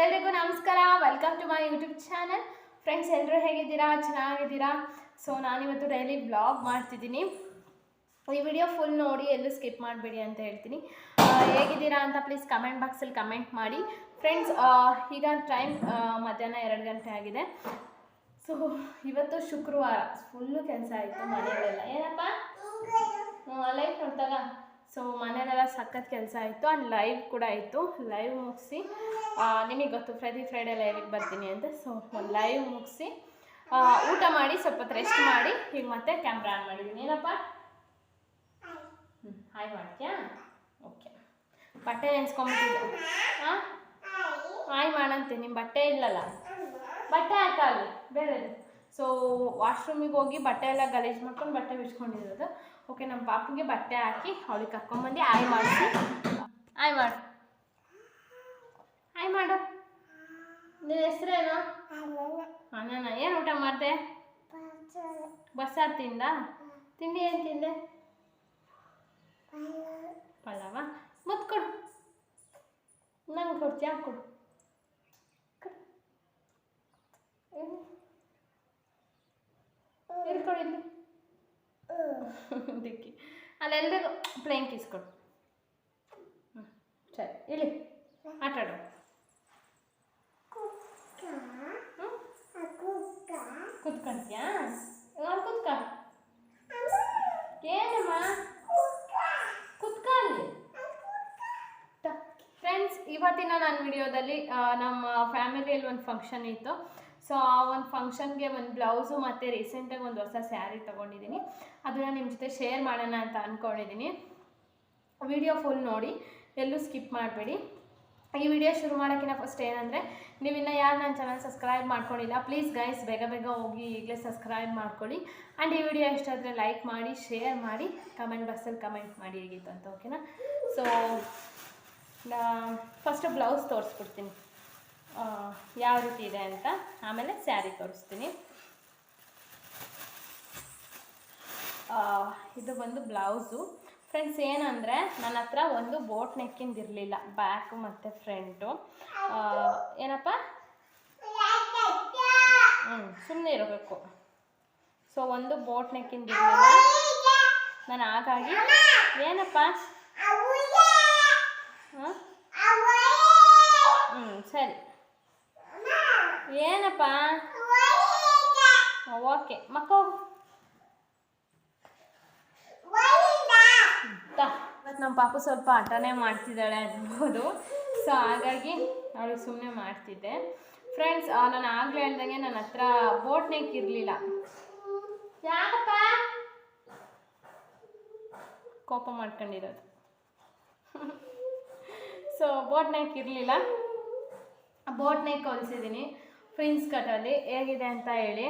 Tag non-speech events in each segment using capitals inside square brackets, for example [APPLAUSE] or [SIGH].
ಎಲ್ರಿಗೂ ನಮಸ್ಕಾರ. Welcome to my YouTube channel friends ಎಲ್ಲರೂ ಹೇಗಿದ್ದೀರಾ? ಚೆನ್ನಾಗಿದ್ದೀರಾ? ಸೊ ನಾನಿವತ್ತು ಡೈಲಿ ಬ್ಲಾಗ್ ಮಾಡ್ತಿದ್ದೀನಿ. ಈ ವಿಡಿಯೋ ಫುಲ್ ನೋಡಿ ಎಲ್ಲೂ ಸ್ಕಿಪ್ ಮಾಡಬೇಡಿ ಅಂತ ಹೇಳ್ತೀನಿ. ಹೇಗಿದ್ದೀರಾ ಅಂತ ಪ್ಲೀಸ್ ಕಮೆಂಟ್ ಬಾಕ್ಸಲ್ಲಿ ಕಮೆಂಟ್ ಮಾಡಿ. ಫ್ರೆಂಡ್ಸ್ ಈಗ ಟೈಮ್ ಮಧ್ಯಾಹ್ನ ಎರಡು ಗಂಟೆ ಆಗಿದೆ. ಸೊ ಇವತ್ತು ಶುಕ್ರವಾರ. ಫುಲ್ಲು ಕೆಲಸ ಆಯಿತು ಮನೆಗಳೆಲ್ಲ ಏನಪ್ಪ? ಲೈಟ್ ನೋಡ್ದಾಗ ಸೊ ಮನೇಲೆಲ್ಲ ಸಖತ್ ಕೆಲಸ ಆಯಿತು ಆ್ಯಂಡ್ ಲೈವ್ ಕೂಡ ಆಯಿತು ಲೈವ್ ಮುಗಿಸಿ ನಿಮಗೆ ಗೊತ್ತು, ಪ್ರತಿ ಫ್ರೈಡೇ ಲೈವಿಗೆ ಬರ್ತೀನಿ ಅಂತ. ಸೊ ಒಂದು ಲೈವ್ ಮುಗಿಸಿ ಊಟ ಮಾಡಿ, ಸ್ವಲ್ಪ ರೆಸ್ಟ್ ಮಾಡಿ, ಈಗ ಮತ್ತೆ ಕ್ಯಾಮ್ರಾ ಆನ್ ಮಾಡಿದ್ದೀನಿ ಏನಪ್ಪ? ಹ್ಞೂ ಹಾಯ್ ಮಾಡ್ತೀಯಾ ಓಕೆ ಬಟ್ಟೆ ನೆನ್ಸ್ಕೊಂಬಿಟ್ಟಿದ್ದೆ ಹಾಂ ಹಾಯ್ ಮಾಡಂತೆ ನಿಮ್ಮ ಬಟ್ಟೆ ಇಲ್ಲಲ್ಲ? ಬಟ್ಟೆ ಹಾಕಾಗಲಿ ಬೇರೆದು. ಸೊ ವಾಶ್ರೂಮಿಗೆ ಹೋಗಿ ಬಟ್ಟೆ ಎಲ್ಲ ಗಲೀಜು ಮಾಡ್ಕೊಂಡು ಬಟ್ಟೆ ಬಿಚ್ಕೊಂಡಿರೋದು. ಓಕೆ ನಮ್ಮ ಪಾಪಿಗೆ ಬಟ್ಟೆ ಹಾಕಿ ಅವಳಿಗೆ ಕರ್ಕೊಂಬಂದು ಆಯ್ ಮಾಡಿಸಿ. ಆಯ್ ಮಾಡು. ಆಯ್ ಮಾಡು. ನಿನ್ನ ಹೆಸ್ರೇನು? ಅಣ್ಣ ಏನು ಊಟ ಮಾಡಿದೆ? ಬಸ್ಸಾರು ತಿಂದ ತಿಂಡಿ ಏನು ತಿಂದೆ? ಪಲಾವ. ಮುತ್ಕೊಡು ನಂಗೆ ಕೊಡ್ತೀಯಾ? ಕೊಡು. ಎಲ್ಲಿ? ಎಲ್ಲಿ ಕೊಡು ಇಲ್ಲಿ ದಿಕ್ಕಿ ಅಲ್ಲೆಲ್ಲರಿಗೂ ಪ್ಲೇನ್ ಕಿಸ್ ಕೊಡು ಹ್ಞೂ ಸರಿ, ಇಲ್ಲಿ. ಆಟ ಆಡು. ಹ್ಞೂ ಕುತ್ಕೊಂತೀಯಾ ಯಾರು ಕುತ್ಕ? ಏನಮ್ಮ? ಕುತ್ಕ ಅಲ್ಲಿ. ಫ್ರೆಂಡ್ಸ್ ಇವತ್ತಿನ ನನ್ನ ವಿಡಿಯೋದಲ್ಲಿ ನಮ್ಮ ಫ್ಯಾಮಿಲಿಯಲ್ಲಿ ಒಂದು ಫಂಕ್ಷನ್ ಇತ್ತು. ಸೊ ಆ ಒಂದು ಫಂಕ್ಷನ್ಗೆ ಒಂದು ಬ್ಲೌಸು ಮತ್ತು ರೀಸೆಂಟಾಗಿ ಒಂದು ಹೊಸ ಸ್ಯಾರಿ ತೊಗೊಂಡಿದ್ದೀನಿ ಅದನ್ನು ನಿಮ್ಮ ಜೊತೆ ಶೇರ್ ಮಾಡೋಣ ಅಂತ ಅಂದ್ಕೊಂಡಿದ್ದೀನಿ ವಿಡಿಯೋ ಫುಲ್ ನೋಡಿ, ಎಲ್ಲೂ ಸ್ಕಿಪ್ ಮಾಡಬೇಡಿ. ಈ ವಿಡಿಯೋ ಶುರು ಮಾಡೋಕ್ಕಿಂತ ಫಸ್ಟ್ ಏನಂದರೆ ನೀವಿನ್ನ ಯಾರು ನನ್ನ ಚಾನಲ್ ಸಬ್ಸ್ಕ್ರೈಬ್ ಮಾಡ್ಕೊಂಡಿಲ್ಲ ಪ್ಲೀಸ್ ಗೈಸ್ ಬೇಗ ಬೇಗ ಹೋಗಿ ಈಗಲೇ ಸಬ್ಸ್ಕ್ರೈಬ್ ಮಾಡ್ಕೊಳ್ಳಿ. ಆ್ಯಂಡ್ ಈ ವಿಡಿಯೋ ಇಷ್ಟ ಆದರೆ ಲೈಕ್ ಮಾಡಿ ಶೇರ್ ಮಾಡಿ ಕಮೆಂಟ್ ಬಾಕ್ಸಲ್ಲಿ ಕಮೆಂಟ್ ಮಾಡಿ ಹೇಗಿತ್ತು ಅಂತ ಓಕೆನಾ ಸೊ ಫಸ್ಟು ಬ್ಲೌಸ್ ತೋರಿಸ್ಬಿಡ್ತೀನಿ. ಯಾವ ರೀತಿ ಇದೆ ಅಂತ ಆಮೇಲೆ ಸ್ಯಾರಿ ತೋರಿಸ್ತೀನಿ. ಇದು ಬಂದು ಬ್ಲೌಸು. ಫ್ರೆಂಡ್ಸ್ ಏನಂದರೆ ನನ್ನ ಹತ್ರ ಒಂದು ಬೋಟ್ ನೆಕ್ಕಿಂದು ಇರಲಿಲ್ಲ ಬ್ಯಾಕು ಮತ್ತು ಫ್ರಂಟು ಏನಪ್ಪ? ಹ್ಞೂ ಸುಮ್ಮನೆ ಇರಬೇಕು. ಸೊ ಒಂದು ಬೋಟ್ ನೆಕ್ಕಿಂದು ಇರಲಿಲ್ಲ ನಾನು ಹಾಗಾಗಿ ಏನಪ್ಪ? ಹ್ಞೂ ಸರಿ. ಏನಪ್ಪ? ಓಕೆ ಮಕ್ಕ ನಮ್ಮ ಪಾಪು ಸ್ವಲ್ಪ ಆಟನೇ ಮಾಡ್ತಿದ್ದಾಳೆ ಅನ್ಬೋದು. ಸೊ ಹಾಗಾಗಿ ಅವಳಿಗೆ ಸುಮ್ಮನೆ ಮಾಡ್ತಿದ್ದೆ. ಫ್ರೆಂಡ್ಸ್ ನಾನು ಆಗಲೇ ಹೇಳ್ದಂಗೆ ನನ್ನ ಹತ್ರ ಬೋಟ್ ನೆಕ್ ಇರಲಿಲ್ಲ. ಯಾಕಪ್ಪ? ಕೋಪ ಮಾಡ್ಕೊಂಡಿರೋದು. [LAUGHS] ಸೊ ಬೋಟ್ ನೆಕ್ ಇರಲಿಲ್ಲ. ಬೋಟ್ ನೆಕ್ ಹೊಲಿಸಿದ್ದೀನಿ. ಫ್ರಿನ್ಸ್ ಕಟ್ಟಲ್ಲಿ ಹೇಗಿದೆ ಅಂತ ಹೇಳಿ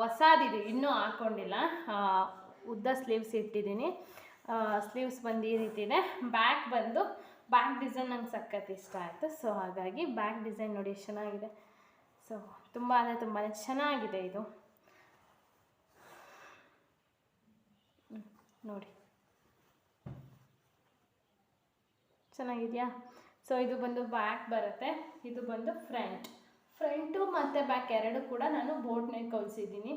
ಹೊಸದಿದೆ, ಇನ್ನೂ ಹಾಕ್ಕೊಂಡಿಲ್ಲ ಉದ್ದ ಸ್ಲೀವ್ಸ್ ಇಟ್ಟಿದ್ದೀನಿ. ಸ್ಲೀವ್ಸ್ ಬಂದು ಈ ರೀತಿ ಇದೆ ಬ್ಯಾಕ್ ಬಂದು ಬ್ಯಾಕ್ ಡಿಸೈನ್ ನಂಗೆ ಸಖತ್ ಇಷ್ಟ ಆಯಿತು. ಸೊ ಹಾಗಾಗಿ ಬ್ಯಾಕ್ ಡಿಸೈನ್ ನೋಡಿ ಎಷ್ಟು ಚೆನ್ನಾಗಿದೆ. ಸೊ ತುಂಬ ಅಂದರೆ ತುಂಬಾ ಚೆನ್ನಾಗಿದೆ ಇದು. ನೋಡಿ. ಚೆನ್ನಾಗಿದೆಯಾ? ಸೊ ಇದು ಬಂದು ಬ್ಯಾಕ್ ಬರುತ್ತೆ. ಇದು ಬಂದು ಫ್ರಂಟ್ ಫ್ರಂಟು ಮತ್ತು ಬ್ಯಾಕ್ ಎರಡು ಕೂಡ ನಾನು ಬೋಟ್ನೇ ಕೊಲ್ಸಿದ್ದೀನಿ.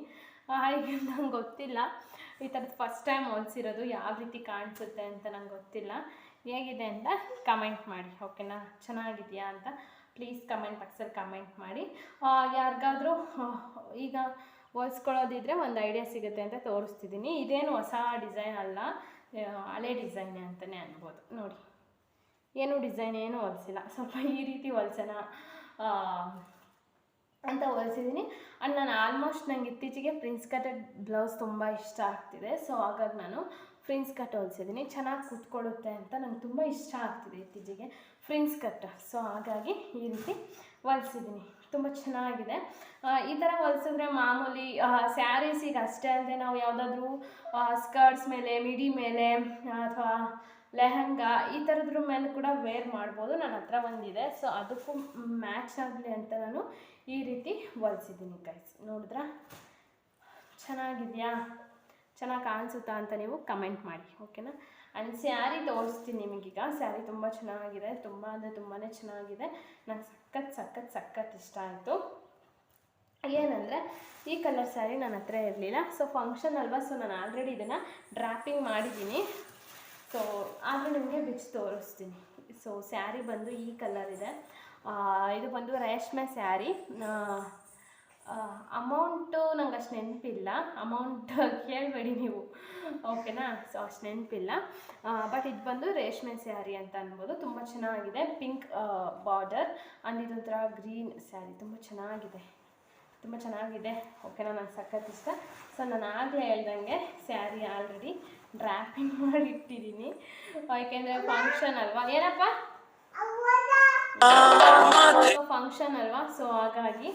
ಹಾಗೆ ನಂಗೆ ಗೊತ್ತಿಲ್ಲ. ಈ ಥರದ್ದು ಫಸ್ಟ್ ಟೈಮ್ ಹೊಲ್ಸಿರೋದು ಯಾವ ರೀತಿ ಕಾಣಿಸುತ್ತೆ ಅಂತ ನಂಗೆ ಗೊತ್ತಿಲ್ಲ. ಹೇಗಿದೆ ಅಂತ ಕಮೆಂಟ್ ಮಾಡಿ ಓಕೆನಾ ಚೆನ್ನಾಗಿದೆಯಾ ಅಂತ? ಪ್ಲೀಸ್ ಕಮೆಂಟ್ ಬಾಕ್ಸಲ್ಲಿ ಕಮೆಂಟ್ ಮಾಡಿ. ಯಾರಿಗಾದರೂ ಈಗ ಹೊಲ್ಸ್ಕೊಳ್ಳೋದಿದ್ರೆ ಒಂದು ಐಡಿಯಾ ಸಿಗುತ್ತೆ ಅಂತ ತೋರಿಸ್ತಿದ್ದೀನಿ ಇದೇನು ಹೊಸ ಡಿಸೈನ್ ಅಲ್ಲ ಹಳೆ ಡಿಸೈನೇ ಅಂತಲೇ ಅನ್ಬೋದು. ನೋಡಿ, ಏನು ಡಿಸೈನ್ ಏನು ಹೊಲಿಸಿಲ್ಲ. ಸ್ವಲ್ಪ ಈ ರೀತಿ ಹೊಲ್ಸೋಣ. ಅಂತ ಹೊಲಿಸಿದ್ದೀನಿ ಆ್ಯಂಡ್ ನಾನು ಆಲ್ಮೋಸ್ಟ್ ನಂಗೆ ಇತ್ತೀಚೆಗೆ ಪ್ರಿನ್ಸ್ ಕಟೆಡ್ ಬ್ಲೌಸ್ ತುಂಬ ಇಷ್ಟ ಆಗ್ತಿದೆ. ಸೊ ಹಾಗಾಗಿ ನಾನು ಫ್ರಿನ್ಸ್ ಕಟ್ ಹೊಲಿಸಿದ್ದೀನಿ ಚೆನ್ನಾಗಿ ಕುತ್ಕೊಳ್ಳುತ್ತೆ ಅಂತ ನಂಗೆ ತುಂಬ ಇಷ್ಟ ಆಗ್ತಿದೆ ಇತ್ತೀಚೆಗೆ ಫ್ರಿನ್ಸ್ ಕಟ್. ಸೊ ಹಾಗಾಗಿ ಈ ರೀತಿ ಹೊಲಿಸಿದ್ದೀನಿ ತುಂಬ ಚೆನ್ನಾಗಿದೆ. ಈ ಥರ ಹೊಲಿಸಿದ್ರೆ ಮಾಮೂಲಿ ಸ್ಯಾರೀಸಿಗೆ ಅಷ್ಟೇ ಅಲ್ಲದೆ ನಾವು ಯಾವುದಾದ್ರೂ ಸ್ಕರ್ಟ್ಸ್ ಮೇಲೆ ಮಿಡಿ ಮೇಲೆ, ಅಥವಾ ಲೆಹಂಗಾ ಈ ಥರದ್ರ ಮೇಲೆ ಕೂಡ ವೇರ್ ಮಾಡ್ಬೋದು. ನನ್ನ ಹತ್ರ ಒಂದಿದೆ ಸೊ ಅದಕ್ಕೂ ಮ್ಯಾಚ್ ಆಗಲಿ ಅಂತ ನಾನು ಈ ರೀತಿ ಹೊಲಿಸಿದ್ದೀನಿ ಗೈಸ್ ನೋಡಿದ್ರಾ? ಚೆನ್ನಾಗಿದೆಯಾ? ಚೆನ್ನಾಗಿ ಕಾಣಿಸುತ್ತಾ ಅಂತ ನೀವು ಕಮೆಂಟ್ ಮಾಡಿ ಓಕೆನಾ ಆ್ಯಂಡ್ ಸ್ಯಾರಿ ತೋರಿಸ್ತೀನಿ ನಿಮಗೀಗ. ಸ್ಯಾರಿ ತುಂಬ ಚೆನ್ನಾಗಿದೆ. ತುಂಬ ಅಂದರೆ ತುಂಬಾ ಚೆನ್ನಾಗಿದೆ. ನಂಗೆ ಸಖತ್ ಸಖತ್ ಸಖತ್ ಇಷ್ಟ ಆಯಿತು. ಏನಂದರೆ, ಈ ಕಲರ್ ಸ್ಯಾರಿ ನನ್ನ ಹತ್ರ ಇರಲಿಲ್ಲ. ಸೊ ಫಂಕ್ಷನ್ ಅಲ್ವಾ? ಸೊ ನಾನು ಆಲ್ರೆಡಿ ಇದನ್ನು ಡ್ರಾಪಿಂಗ್ ಮಾಡಿದ್ದೀನಿ. ಸೊ ಆದರೂ ನಿಮಗೆ ಬಿಚ್ಚಿ ತೋರಿಸ್ತೀನಿ. ಸೊ ಸ್ಯಾರಿ ಬಂದು ಈ ಕಲರ್ ಇದೆ. ಇದು ಬಂದು ರೇಷ್ಮೆ ಸ್ಯಾರಿ. ಅಮೌಂಟು ನಂಗೆ ಅಷ್ಟು ನೆನಪಿಲ್ಲ. ಅಮೌಂಟ್ [LAUGHS] ಕೇಳಬೇಡಿ ನೀವು. ಓಕೆನಾ ಸೊ ಅಷ್ಟು ನೆನಪಿಲ್ಲ. ಬಟ್ ಇದು ಬಂದು ರೇಷ್ಮೆ ಸ್ಯಾರಿ ಅಂತ ಅನ್ಬೋದು. ತುಂಬ ಚೆನ್ನಾಗಿದೆ. ಪಿಂಕ್ ಬಾರ್ಡರ್ ಆ್ಯಂಡ್ ಇದೊಂಥರ ಗ್ರೀನ್ ಸ್ಯಾರಿ. ತುಂಬ ಚೆನ್ನಾಗಿದೆ. ತುಂಬ ಚೆನ್ನಾಗಿದೆ. ಓಕೆನಾ ನಂಗೆ ಸಖತ್ ಇಷ್ಟ. ಸೊ ನಾನು ಆಗಲೇ ಹೇಳ್ದಂಗೆ ಸ್ಯಾರಿ ಆಲ್ರೆಡಿ ಡ್ರಾಪಿಂಗ್ ಮಾಡಿಟ್ಟಿದ್ದೀನಿ ಯಾಕೆಂದರೆ ಫಂಕ್ಷನ್ ಅಲ್ವಾ? ಏನಪ್ಪ? ಫಂಕ್ಷನ್ ಅಲ್ವಾ? ಸೊ ಹಾಗಾಗಿ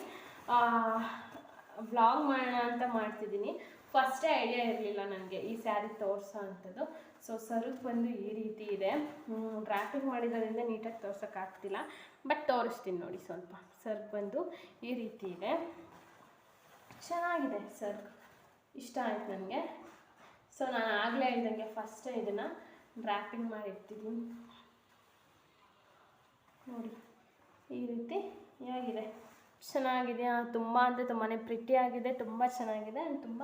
ವ್ಲಾಗ್ ಮಾಡೋಣ ಅಂತ ಮಾಡ್ತಿದ್ದೀನಿ ಫಸ್ಟೇ ಐಡಿಯಾ ಇರಲಿಲ್ಲ ನನಗೆ ಈ ಸ್ಯಾರಿ ತೋರಿಸೋ ಅಂಥದ್ದು. ಸೊ ಸರ್ಕ್ ಬಂದು ಈ ರೀತಿ ಇದೆ. ಡ್ರಾಪಿಂಗ್ ಮಾಡಿರೋದ್ರಿಂದ ನೀಟಾಗಿ ತೋರ್ಸೋಕ್ಕಾಗ್ತಿಲ್ಲ. ಬಟ್ ತೋರಿಸ್ತೀನಿ ನೋಡಿ ಸ್ವಲ್ಪ. ಸರ್ಕ್ ಬಂದು ಈ ರೀತಿ ಇದೆ. ಚೆನ್ನಾಗಿದೆ ಸರ್. ಇಷ್ಟ ಆಯ್ತು ನನಗೆ ಸೊ ನಾನು ಆಗಲೇ ಹೇಳ್ದಂಗೆ ಫಸ್ಟೇ ಇದನ್ನು ಡ್ರಾಪಿಂಗ್ ಮಾಡಿ ಇಡ್ತಿದ್ದೀನಿ ನೋಡಿ, ಈ ರೀತಿ ಹೇಗಿದೆ. ಚೆನ್ನಾಗಿದೆ. ತುಂಬ ಅಂದರೆ ತುಂಬಾ ಪ್ರಿಟಿಯಾಗಿದೆ ತುಂಬ ಚೆನ್ನಾಗಿದೆ ತುಂಬ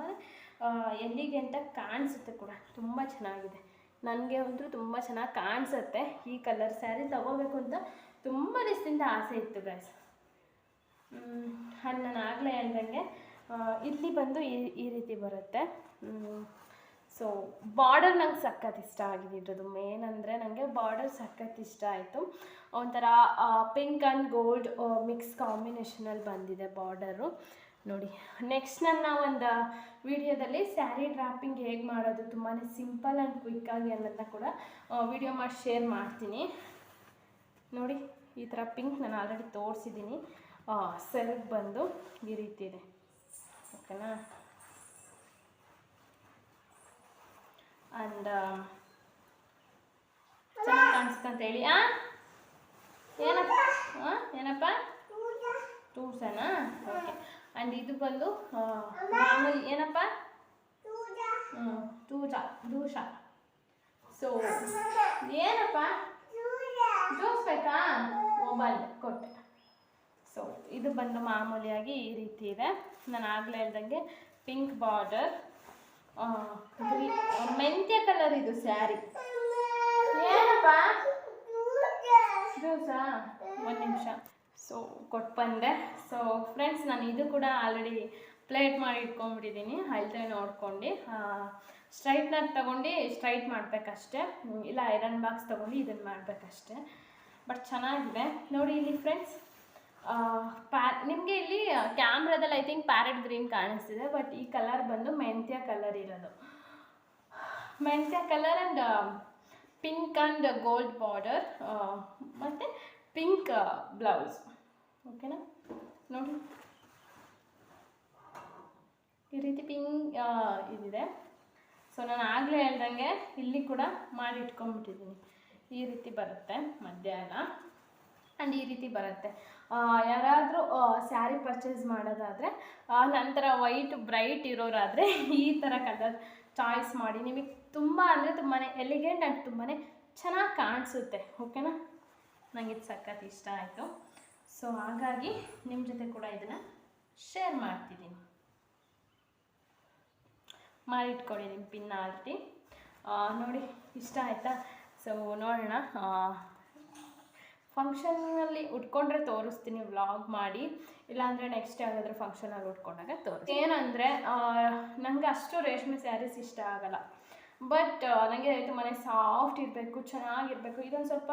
ಎಲ್ಲಿಗೆ ಅಂತ ಕಾಣಿಸುತ್ತೆ ಕೂಡ ತುಂಬ ಚೆನ್ನಾಗಿದೆ. ನನಗೆ ಒಂದು ತುಂಬ ಚೆನ್ನಾಗಿ ಕಾಣಿಸುತ್ತೆ. ಈ ಕಲರ್ ಸ್ಯಾರಿ ತಗೋಬೇಕು ಅಂತ ತುಂಬ ದಿವಸದಿಂದ ಆಸೆ ಇತ್ತು ಗೈಸ್ ನಾನು ಆಗಲೇ ಹೇಳ್ದಂಗೆ ಇಲ್ಲಿ ಬಂದು ಈ ರೀತಿ ಬರುತ್ತೆ. ಸೊ ಬಾರ್ಡರ್ ನಂಗೆ ಸಖತ್ ಇಷ್ಟ ಆಗಿದೆ ಇದ್ರದ್ದು ಮೇನ್ ಅಂದರೆ ನನಗೆ ಬಾರ್ಡರ್ ಸಖತ್ ಇಷ್ಟ ಆಯಿತು. ಒಂಥರ ಪಿಂಕ್ ಆ್ಯಂಡ್ ಗೋಲ್ಡ್ ಮಿಕ್ಸ್ ಕಾಂಬಿನೇಷನಲ್ಲಿ ಬಂದಿದೆ ಬಾರ್ಡರು ನೋಡಿ ನೆಕ್ಸ್ಟ್ ನನ್ನ ಒಂದು ವಿಡಿಯೋದಲ್ಲಿ ಸ್ಯಾರಿ ಡ್ರಾಪಿಂಗ್ ಹೇಗೆ ಮಾಡೋದು ತುಂಬಾ ಸಿಂಪಲ್ ಆ್ಯಂಡ್ ಕ್ವಿಕ್ಕಾಗಿ ಅನ್ನೋದನ್ನ ಕೂಡ ವಿಡಿಯೋ ಮಾಡಿ ಶೇರ್ ಮಾಡ್ತೀನಿ. ನೋಡಿ, ಈ ಥರ ಪಿಂಕ್ ನಾನು ಆಲ್ರೆಡಿ ತೋರಿಸಿದ್ದೀನಿ. ಸೆರಗ್ ಬಂದು ಈ ರೀತಿ ಇದೆ. ಓಕೆನಾ? ಆ್ಯಂಡ್ ಚೆನ್ನಾಗಿ ಅಂತ ಹೇಳಿ. ಆ? ಏನಪ್ಪ? ಆ? ಏನಪ್ಪ? ಟೂರ್ಸನಾ ಓಕೆ ಆ್ಯಂಡ್ ಇದು ಬಂದು ಮಾಮೂಲಿ ಏನಪ್ಪ? ಹ್ಞೂ ತೂಜ ದೂಷ ಸೊ ಏನಪ್ಪ? ಜ್ಯೂಸ್ ಬೇಕಾ? ಮೊಬೈಲ್ ಕೊಟ್ಟೆ. ಸೊ ಇದು ಬಂದು ಮಾಮೂಲಿಯಾಗಿ ಈ ರೀತಿ ಇದೆ. ನಾನು ಆಗಲೇ ಹೇಳ್ದಂಗೆ ಪಿಂಕ್ ಬಾರ್ಡರ್ ಮೆಂತ್ಯ ಕಲರ್ ಇದು ಸ್ಯಾರಿ ಏನಪ್ಪ? ಒಂದು ನಿಮಿಷ. ಸೊ ಕೊಟ್ಟು ಬಂದೆ. ಸೊ ಫ್ರೆಂಡ್ಸ್ ನಾನು ಇದು ಕೂಡ ಆಲ್ರೆಡಿ ಪ್ಲೇಟ್ ಮಾಡಿ ಇಟ್ಕೊಂಡ್ಬಿಟ್ಟಿದ್ದೀನಿ. ಅಳತೆ ನೋಡ್ಕೊಂಡು ಸ್ಟ್ರೈಟ್ನರ್ ತೊಗೊಂಡು ಸ್ಟ್ರೈಟ್ ಮಾಡಬೇಕಷ್ಟೆ. ಇಲ್ಲ ಐರನ್ ಬಾಕ್ಸ್ ತೊಗೊಂಡು ಇದನ್ನು ಮಾಡಬೇಕಷ್ಟೆ. ಬಟ್ ಚೆನ್ನಾಗಿದೆ. ನೋಡಿ ಇಲ್ಲಿ ಫ್ರೆಂಡ್ಸ್ ಪ್ಯಾ ನಿಮಗೆ ಇಲ್ಲಿ ಕ್ಯಾಮ್ರಾದಲ್ಲಿ ಐ ಥಿಂಕ್ ಪ್ಯಾರೆಟ್ ಗ್ರೀನ್ ಕಾಣಿಸ್ತಿದೆ ಬಟ್ ಈ ಕಲರ್ ಬಂದು ಮೆಂತ್ಯ ಕಲರ್ ಇರೋದು. ಮೆಂತ್ಯ colour and pink and gold border ಮತ್ತು ಪಿಂಕ್ ಬ್ಲೌಸ್ ಓಕೆನಾ ನೋಡಿ. ಈ ರೀತಿ ಪಿಂಕ್ ಇದಿದೆ. ಸೊ ನಾನು ಆಗಲೇ ಹೇಳ್ದಂಗೆ ಇಲ್ಲಿ ಕೂಡ ಮಾಡಿ ಇಟ್ಕೊಂಡ್ಬಿಟ್ಟಿದ್ದೀನಿ ಈ ರೀತಿ ಬರುತ್ತೆ ಮಧ್ಯ ಎಲ್ಲ ಆ್ಯಂಡ್ ಈ ರೀತಿ ಬರುತ್ತೆ. ಯಾರಾದರೂ ಸ್ಯಾರಿ ಪರ್ಚೇಸ್ ಮಾಡೋದಾದರೆ ನಂತರ ವೈಟ್ ಬ್ರೈಟ್ ಇರೋರಾದರೆ ಈ ಥರ ಕಲರ್ ಚಾಯ್ಸ್ ಮಾಡಿ. ನಿಮಗೆ ತುಂಬ ಅಂದರೆ ತುಂಬಾ ಎಲಿಗೆಂಟ್ ಆ್ಯಂಡ್ ತುಂಬಾ ಚೆನ್ನಾಗಿ ಕಾಣಿಸುತ್ತೆ. ಓಕೆನಾ ನನಗೆ ಇದು ಸಖತ್ ಇಷ್ಟ ಆಯಿತು. ಸೊ ಹಾಗಾಗಿ ನಿಮ್ಮ ಜೊತೆ ಕೂಡ ಇದನ್ನು ಶೇರ್ ಮಾಡ್ತಿದ್ದೀನಿ. ಮಾಡಿಟ್ಕೊಳ್ಳಿ ನಿಮ್ಮ ಪಿನ್ನ ಆರ್ಟಿ ನೋಡಿ, ಇಷ್ಟ ಆಯಿತಾ? ಸೊ ನೋಡೋಣ. ಫಂಕ್ಷನಲ್ಲಿ ಉಟ್ಕೊಂಡ್ರೆ ತೋರಿಸ್ತೀನಿ ವ್ಲಾಗ್ ಮಾಡಿ. ಇಲ್ಲಾಂದರೆ ನೆಕ್ಸ್ಟ್ ಯಾವುದಾದ್ರೂ ಫಂಕ್ಷನಲ್ಲಿ ಉಟ್ಕೊಂಡಾಗ ತೋರಿಸ್ತೀನಿ. ಏನಂದರೆ ನನಗೆ ಅಷ್ಟು ರೇಷ್ಮೆ ಸ್ಯಾರೀಸ್ ಇಷ್ಟ ಆಗಲ್ಲ. ಬಟ್ ನನಗೆ ತುಂಬಾ ಸಾಫ್ಟ್ ಇರಬೇಕು, ಚೆನ್ನಾಗಿರಬೇಕು. ಇದೊಂದು ಸ್ವಲ್ಪ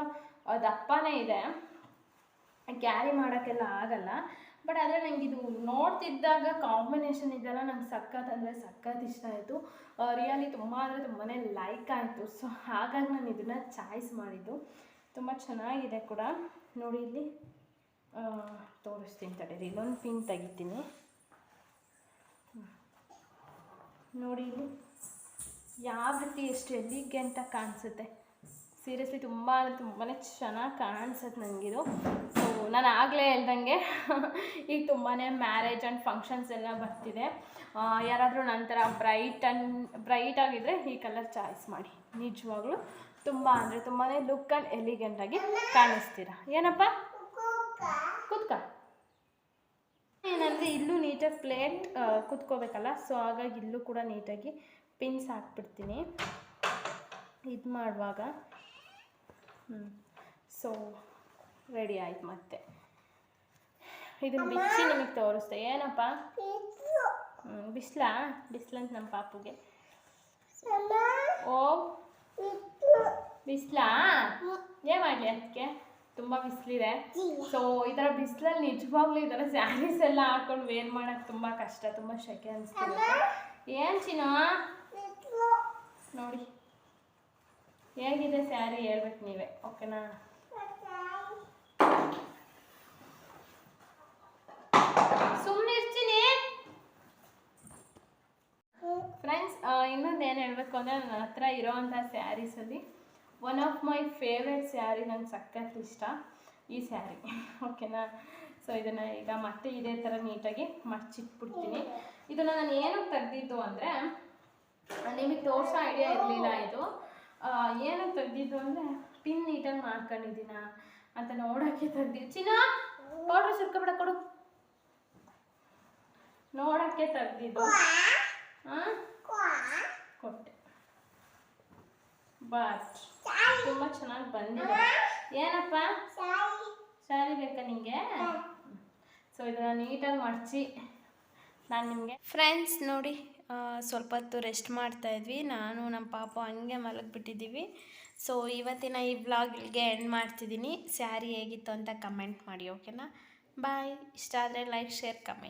ದಪ್ಪನೇ ಇದೆ. ಕ್ಯಾರಿ ಮಾಡೋಕ್ಕೆಲ್ಲ ಆಗಲ್ಲ. ಬಟ್ ಆದರೆ ನನಗೆ ಇದು ನೋಡ್ತಿದ್ದಾಗ ಕಾಂಬಿನೇಷನ್ ಇದೆಲ್ಲ ನಂಗೆ ಸಖತ್ ಅಂದರೆ ಸಖತ್ ಇಷ್ಟ ಆಯಿತು. ರಿಯಲಿ ತುಂಬ ಅಂದರೆ ತುಂಬಾ ಲೈಕ್ ಆಯಿತು. ಸೊ ಹಾಗಾಗಿ ನಾನು ಇದನ್ನು ಚಾಯ್ಸ್ ಮಾಡಿದ್ದು. ತುಂಬ ಚೆನ್ನಾಗಿದೆ ಕೂಡ. ನೋಡಿ ಇಲ್ಲಿ. ತೋರಿಸ್ತೀನಿ ತಡೀರಿ ಇಲ್ಲೊಂದು ಪಿನ್ ತೆಗಿತೀನಿ. ನೋಡಿ ಇಲ್ಲಿ. ಯಾವ ರೀತಿ ಎಷ್ಟು ಎಲಿಗೆಂಟಾಗಿ ಕಾಣಿಸುತ್ತೆ. ಸೀರಿಯಸ್ಲಿ ತುಂಬ ಅಂದರೆ ತುಂಬಾ ಚೆನ್ನಾಗಿ ಕಾಣಿಸುತ್ತೆ ನನಗಿದು ಸೊ ನಾನು ಆಗಲೇ ಹೇಳ್ದಂಗೆ [LAUGHS] ಈಗ ತುಂಬಾ ಮ್ಯಾರೇಜ್ ಆ್ಯಂಡ್ ಫಂಕ್ಷನ್ಸ್ ಎಲ್ಲ ಬರ್ತಿದೆ. ಯಾರಾದರೂ ನಂತರ ಬ್ರೈಟ್ ಆ್ಯಂಡ್ ಬ್ರೈಟ್ ಆಗಿದ್ದರೆ ಈ ಕಲರ್ ಚಾಯ್ಸ್ ಮಾಡಿ. ನಿಜವಾಗ್ಲೂ ತುಂಬ ಅಂದರೆ ತುಂಬಾ ಲುಕ್ ಆ್ಯಂಡ್ ಎಲಿಗೆಂಟಾಗಿ ಕಾಣಿಸ್ತೀರಾ? ಏನಪ್ಪ? ಕುತ್ಕ. ಏನಂದರೆ ಇಲ್ಲೂ ನೀಟಾಗಿ ಪ್ಲೇಟ್ ಕುತ್ಕೋಬೇಕಲ್ಲ ಸೊ ಹಾಗಾಗಿ ಇಲ್ಲೂ ಕೂಡ ನೀಟಾಗಿ ಪಿನ್ಸ್ ಹಾಕ್ಬಿಡ್ತೀನಿ. ಇದು ಮಾಡುವಾಗ. ಹ್ಞೂ ಸೊ ರೆಡಿ ಆಯ್ತು ಮತ್ತೆ. ಇದನ್ನು ಬಿಚ್ಚಿ ನಿಮಗೆ ತೋರಿಸ್ತೆ. ಏನಪ್ಪ? ಹ್ಞೂ ಬಿಸ್ಲಾ? ಬಿಸ್ಲಂತ ನಮ್ಮ ಪಾಪುಗೆ. ಓ ಬಿಸ್ಲಾ? ಏನು ಮಾಡಲಿ ಅದಕ್ಕೆ ತುಂಬ ಬಿಸಿಲಿದೆ. ಸೊ ಈ ಥರ ಬಿಸಿಲಲ್ಲಿ ನಿಜವಾಗ್ಲೂ ಈ ಥರ ಸ್ಯಾರೀಸ್ ಎಲ್ಲ ಹಾಕೊಂಡು ವೇರ್ ಮಾಡೋಕ್ಕೆ ತುಂಬ ಕಷ್ಟ, ತುಂಬ ಶೆಕೆ ಅನ್ಸ್ತಿದೆ. ಏನು ಚಿನ್ನ? ನೋಡಿ. ಹೇಗಿದೆ ಸ್ಯಾರಿ ಹೇಳ್ಬೇಕು ನೀವೇ. ಓಕೆನಾ ಸುಮ್ಮನೆ ಇರ್ತೀನಿ ಫ್ರೆಂಡ್ಸ್ ಇನ್ನೊಂದು ಏನು ಹೇಳಬೇಕು ಅಂದರೆ ನನ್ನ ಹತ್ರ ಇರೋವಂಥ ಸ್ಯಾರೀಸಲ್ಲಿ one of my favourite sari ನಂಗೆ ಸಖತ್ ಇಷ್ಟ, ಈ ಸ್ಯಾರಿ ಓಕೆನಾ ಸೊ ಇದನ್ನು ಈಗ ಮತ್ತೆ ಇದೇ ಥರ ನೀಟಾಗಿ ಮಡ್ಚಿಟ್ಬಿಡ್ತೀನಿ ಇದನ್ನು ನಾನು ಏನಕ್ಕೆ ತೆಗ್ದಿದ್ದು ಅಂದರೆ, ನಿಮಗೆ ತೋರಿಸೋ ಐಡಿಯಾ ಇರಲಿಲ್ಲ ಇದು. ಏನಕ್ಕೆ ತೆಗೆದಿದ್ದು ಅಂದರೆ ಪಿನ್ ನೀಟಾಗಿ ಮಾಡ್ಕೊಂಡಿದ್ದೀನ ಅಂತ ನೋಡೋಕ್ಕೆ ತೆಗ್ದಿದ್ದು ಚಿನ್ನ ಪೌಡ್ರ್ ಸುರ್ಕೊಬಿಡ ಕೊಡು. ನೋಡೋಕ್ಕೆ ತೆಗ್ದಿದ್ದು. ಕೊಟ್ಟೆ. ಬಾಸ್. ತುಂಬ ಚೆನ್ನಾಗಿ ಬಂದಿದೆ. ಏನಪ್ಪ? ಸ್ಯಾರಿ ಬೇಕಾ ನಿಮಗೆ ಸೊ ಇದನ್ನು ನೀಟಾಗಿ ಮಡಚಿ. ನಾನು ನಿಮಗೆ ಫ್ರೆಂಡ್ಸ್ ನೋಡಿ ಸ್ವಲ್ಪ ಹೊತ್ತು ರೆಸ್ಟ್ ಮಾಡ್ತಾ ಇದ್ವಿ. ನಾನು ನಮ್ಮ ಪಾಪ ಹಂಗೆ ಮಲಗಿಬಿಟ್ಟಿದ್ದೀವಿ. ಸೊ ಇವತ್ತಿನ ಈ ವ್ಲಾಗ್ಗೆ ಎಂಡ್ ಮಾಡ್ತಿದ್ದೀನಿ. ಸ್ಯಾರಿ ಹೇಗಿತ್ತು ಅಂತ ಕಮೆಂಟ್ ಮಾಡಿ ಓಕೆನಾ ಬಾಯ್ ಇಷ್ಟ ಆದರೆ ಲೈಕ್ ಶೇರ್ ಕಮೆಂಟ್